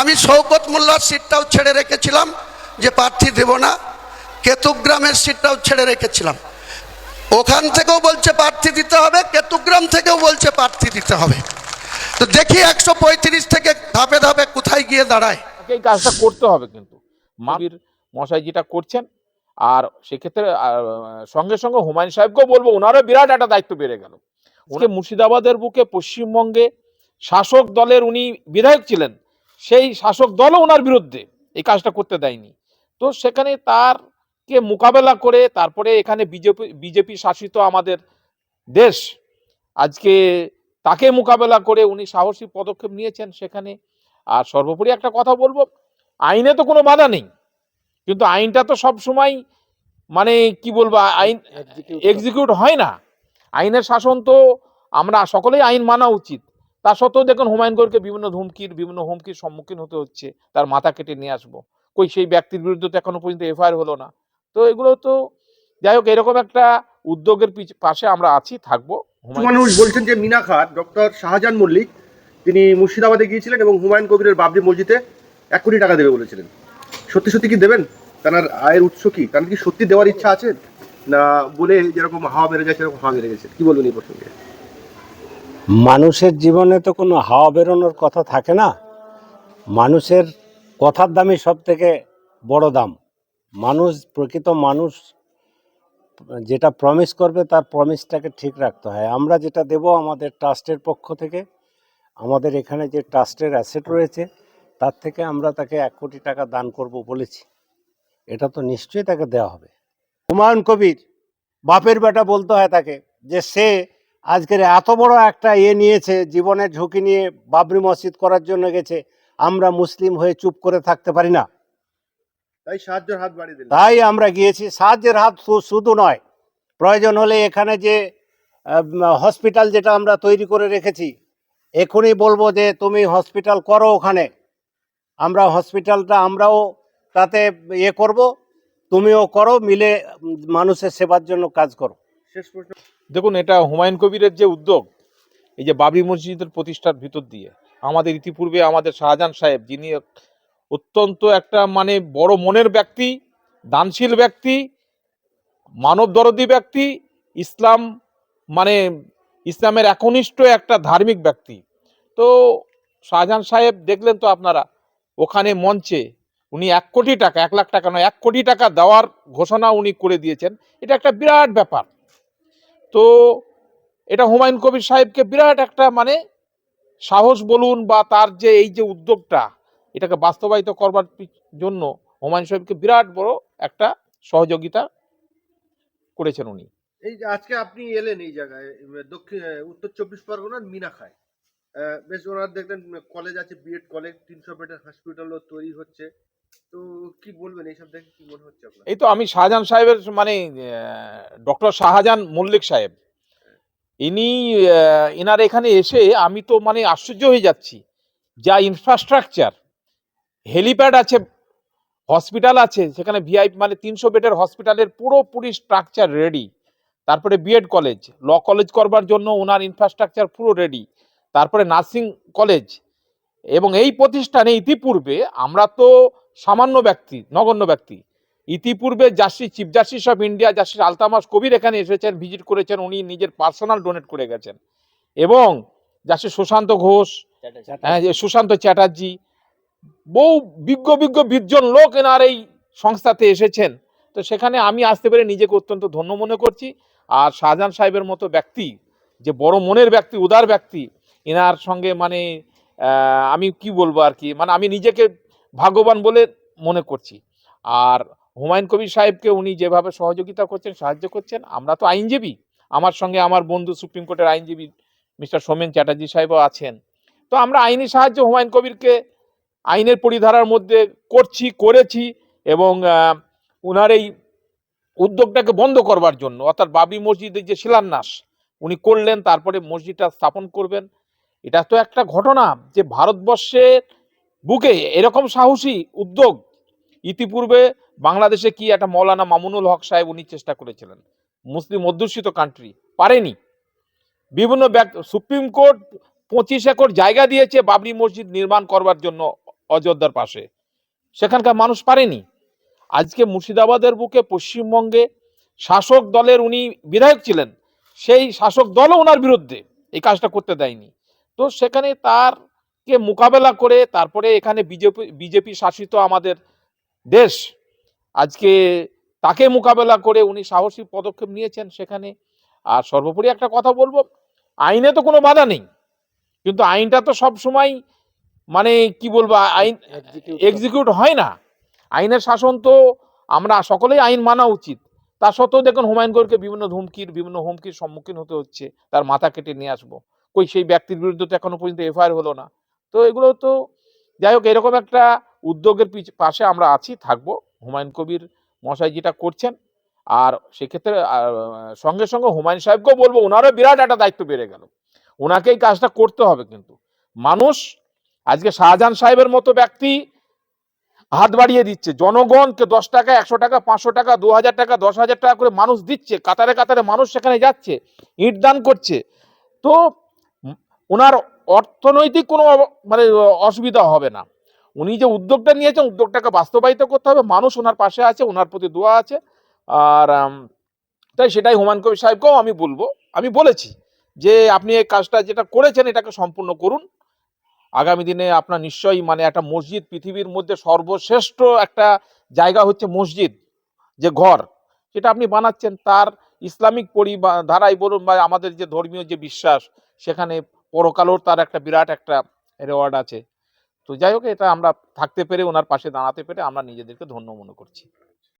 আমি শৌকত মোল্লার সিটটাও ছেড়ে রেখেছিলাম যে প্রার্থী দেব না। কেতুগ্রামের সিটটাও ছেড়ে রেখেছিলাম। ওখান থেকেও বলছে প্রার্থী দিতে হবে কেতুগ্রাম থেকেও বলছে প্রার্থী দিতে হবে। তো দেখি একশো পঁয়ত্রিশ থেকে ধাপে ধাপে কোথায় গিয়ে দাঁড়ায়। এই কাজটা করতে হবে কিন্তু। মাবির মশাই যেটা করছেন আর সেক্ষেত্রে সঙ্গে সঙ্গে হুমায়ুন সাহেবকেও বলব ওনারও বিরাট একটা দায়িত্ব বেড়ে গেল। ওনাকে মুর্শিদাবাদের বুকে পশ্চিমবঙ্গে শাসক দলের উনি বিধায়ক ছিলেন সেই শাসক দলও ওনার বিরুদ্ধে এই কাজটা করতে দেয়নি। তো সেখানে তারকে মোকাবেলা করে তারপরে এখানে বিজেপি বিজেপি শাসিত আমাদের দেশ আজকে তাকে মোকাবেলা করে উনি সাহসী পদক্ষেপ নিয়েছেন সেখানে। আর সর্বোপরি একটা কথা বলব আইনে তো কোনো বাধা নেই কিন্তু আইনটা তো সব সময় মানে কি বলব আইন এক্সিকিউট হয় না। আইনের শাসন তো আমরা সকলেই আইন মানা উচিত। তা সত্ত্বেও দেখুন হুমায়ুন কবিরকে বিভিন্ন ধুমকির বিভিন্ন হুমকির সম্মুখীন হতে হচ্ছে তার মাথা কেটে নিয়ে আসব। কই সেই ব্যক্তির বিরুদ্ধে তো এখনও পর্যন্ত এফআইআর হলো না। তো এগুলো তো যাই হোক এরকম একটা উদ্যোগের পাশে আমরা আছি থাকব। মানুষ বলছেন যে মিনা খান ডক্টর শাহজাহান মল্লিক তিনি মুর্শিদাবাদে গিয়েছিলেন এবং হুমায়ুন কবিরের বাবরি মসজিদে এক কোটি টাকা দেবে বলেছিলেন। সত্যি সত্যি কি দেবেন? তার আয়ের উৎস কি? তার কি সত্যি দেওয়ার ইচ্ছা আছে? না বলে যেরকম হাওয়া মেরে গেছে এরকম হাওয়া মেরে গেছে। কি বলবেন এই প্রসঙ্গে? মানুষের জীবনে তো কোনো হাওয়া বেরোনোর কথা থাকে না। মানুষের কথার দামই সব থেকে বড় দাম। মানুষ, প্রকৃত মানুষ যেটা প্রমিস করবে, তার প্রমিসটাকে ঠিক রাখতে হয়। আমরা যেটা দেব আমাদের ট্রাস্টের পক্ষ থেকে, আমাদের এখানে যে ট্রাস্টের অ্যাসেট রয়েছে, তার থেকে আমরা তাকে এক কোটি টাকা দান করব বলেছি। এটা তো নিশ্চয়ই তাকে দেওয়া হবে। হুমায়ুন কবির, বাপের বেটা বলতে হয় তাকে যে সে আজকের এত বড় একটা ইয়ে নিয়েছে জীবনের ঝুঁকি নিয়ে বাবরি মসজিদ করার জন্য গেছে আমরা মুসলিম হয়ে চুপ করে থাকতে পারি না। তাই সাহায্যের হাত বাড়িয়ে তাই আমরা গিয়েছি সাহায্যের হাত শুধু নয় প্রয়োজন হলে এখানে যে হসপিটাল যেটা আমরা তৈরি করে রেখেছি এখনই বলব যে তুমি হসপিটাল করো ওখানে। আমরা হসপিটালটা আমরাও তাতে ইয়ে করব তুমিও করো মিলে মানুষের সেবার জন্য কাজ করো। শেষ প্রশ্ন। দেখুন, এটা হুমায়ুন কবিরের যে উদ্যোগ, এই যে বাবরি মসজিদের প্রতিষ্ঠার ভিতর দিয়ে, আমাদের ইতিপূর্বে আমাদের শাহজাহান সাহেব, যিনি অত্যন্ত একটা মানে বড় মনের ব্যক্তি, দানশীল ব্যক্তি, মানব দরদি ব্যক্তি, ইসলাম মানে ইসলামের একনিষ্ঠ একটা ধার্মিক ব্যক্তি। তো শাহজাহান সাহেব দেখলেন তো আপনারা, ওখানে মঞ্চে উনি এক কোটি টাকা, এক লাখ টাকা নয়, এক কোটি টাকা দেওয়ার ঘোষণা উনি করে দিয়েছেন। এটা একটা বিরাট ব্যাপার। তো এটা হুমায়ুন কবির সাহেবকে বিরাট একটা মানে সাহস বলুন বা তার যে এই যে উদ্যোগটা, এটাকে বাস্তবায়িত করবার জন্য হুমায়ুন সাহেবকে বিরাট বড় একটা সহযোগিতা করেছেন উনি। এই যে আজকে আপনি এলেন এই জায়গায়, দক্ষিণ, উত্তর চব্বিশ পরগনার মিনাখায়। বেশ ওনার দেখলেন, কলেজ আছে বিএড কলেজ, তিনশো বেডের হসপিটালও তৈরি হচ্ছে। কি বলবেন দেখে কি মনে হচ্ছে আপনার? এই তো আমি শাহজাহান সাহেবের মানে ডক্টর শাহজাহান মল্লিক সাহেব। ইনি ইনার এখানে এসে আমি তো মানে আশ্চর্য হয়ে যাচ্ছি। যা ইনফ্রাস্ট্রাকচার হেলিপ্যাড আছে হসপিটাল আছে, সেখানে ভিআই মানে তিনশো বেডের হসপিটালের পুরোপুরি স্ট্রাকচার রেডি তারপরে বিএড কলেজ ল কলেজ করবার জন্য ওনার ইনফ্রাস্ট্রাকচার পুরো রেডি তারপরে নার্সিং কলেজ এবং এই প্রতিষ্ঠানে ইতিপূর্বে আমরা তো সামান্য ব্যক্তি নগণ্য ব্যক্তি। ইতিপূর্বে justice chief justice of India justice Altamas Kabir এখানে এসেছেন ভিজিট করেছেন উনি নিজের পার্সোনাল ডোনেট করে গেছেন। এবং জাস্টিস সুশান্ত ঘোষ হ্যাঁ সুশান্ত চ্যাটার্জি বহু বিজ্ঞ বিজ্ঞ বিজ্জন লোক এনার এই সংস্থাতে এসেছেন। তো সেখানে আমি আসতে পেরে নিজেকে অত্যন্ত ধন্য মনে করছি। আর শাহজাহান সাহেবের মতো ব্যক্তি যে বড় মনের ব্যক্তি উদার ব্যক্তি এনার সঙ্গে মানে আমি কি বলব আর কি মানে আমি নিজেকে ভাগ্যবান বলে মনে করছি। আর হুমায়ুন কবির সাহেবকে উনি যেভাবে সহযোগিতা করছেন, সাহায্য করছেন, আমরা তো আইনজীবী। আমার সঙ্গে আমার বন্ধু সুপ্রিম কোর্টের আইনজীবী মিস্টার সোমেন চ্যাটার্জি সাহেবও আছেন। তো আমরা আইনি সাহায্য হুমায়ুন কবিরকে আইনের পরিধারার মধ্যে করছি, করেছি এবং উনার এই উদ্যোগটাকে বন্ধ করবার জন্য, অর্থাৎ বাবরি মসজিদের যে শিলান্যাস, উনি করলেন, তারপরে মসজিদটা স্থাপন করবেন। এটা তো একটা ঘটনা যে ভারতবর্ষের বুকে এরকম সাহসী উদ্যোগ ইতিপূর্বে বাংলাদেশে কি একটা মৌলানা মামুনুল হক সাহেব উনি চেষ্টা করেছিলেন। মুসলিম অধ্যুষিত কান্ট্রি পারেনি। বিভিন্ন সুপ্রিম কোর্ট পঁচিশ একর জায়গা দিয়েছে বাবরি মসজিদ নির্মাণ করবার জন্য অযোধ্যার পাশে। সেখানকার মানুষ পারেনি। আজকে মুর্শিদাবাদের বুকে পশ্চিমবঙ্গে শাসক দলের উনি বিধায়ক ছিলেন, সেই শাসক দলও ওনার বিরুদ্ধে এই কাজটা করতে দেয়নি। তো সেখানে তারকে মোকাবেলা করে তারপরে এখানে বিজেপি বিজেপি শাসিত আমাদের দেশ আজকে তাকে মোকাবেলা করে উনি সাহসী পদক্ষেপ নিয়েছেন সেখানে। আর সর্বোপরি একটা কথা বলব আইনে তো কোনো বাধা নেই কিন্তু আইনটা তো সব সময় মানে কি বলব আইন এক্সিকিউট হয় না। আইনের শাসন তো আমরা সকলেই আইন মানা উচিত। তা সত্ত্বেও দেখুন হুমায়ুন কবিরকে বিভিন্ন ধুমকির বিভিন্ন হুমকির সম্মুখীন হতে হচ্ছে তার মাথা কেটে নিয়ে আসব। কই সেই ব্যক্তির বিরুদ্ধে তো এখনও পর্যন্ত এফআইআর হলো না। তো এগুলো তো যাই হোক, এরকম একটা উদ্যোগের পাশে আমরা আছি, থাকব। হুমায়ুন কবির মশাই যেটা করছেন, আর সেক্ষেত্রে সঙ্গে সঙ্গে হুমায়ুন সাহেবকেও বলব ওনারও বিরাট একটা দায়িত্ব বেড়ে গেল। ওনাকে এই কাজটা করতে হবে কিন্তু। মানুষ আজকে শাহজাহান সাহেবের মতো ব্যক্তি হাত বাড়িয়ে দিচ্ছে। জনগণকে দশ টাকা, একশো টাকা, পাঁচশো টাকা, দু হাজার টাকা, দশ হাজার টাকা করে মানুষ দিচ্ছে, কাতারে কাতারে মানুষ সেখানে যাচ্ছে, ইট দান করছে। তো ওনার অর্থনৈতিক কোনো মানে অসুবিধা হবে না। উনি যে উদ্যোগটা নিয়েছেন, উদ্যোগটাকে বাস্তবায়িত করতে হবে। মানুষ ওনার পাশে আছে, ওনার প্রতি দোয়া আছে। আর তাই সেটাই হুমায়ুন কবির সাহেবকেও আমি বলব। আমি বলেছি যে, আপনি এই কাজটা যেটা করেছেন, এটাকে সম্পূর্ণ করুন। আগামী দিনে আপনার নিশ্চয়ই মানে একটা মসজিদ পৃথিবীর মধ্যে সর্বশ্রেষ্ঠ একটা জায়গা হচ্ছে মসজিদ, যে ঘর। সেটা আপনি বানাচ্ছেন, তার ইসলামিক পরি ধারাই বলুন বা আমাদের যে ধর্মীয় যে বিশ্বাস, সেখানে পরকালেও তার একটা বিরাট একটা রেওয়ার্ড আছে। তো যাই হোক, এটা আমরা থাকতে পেরে, ওনার পাশে দাঁড়াতে পেরে আমরা নিজেদেরকে ধন্য মনে করছি।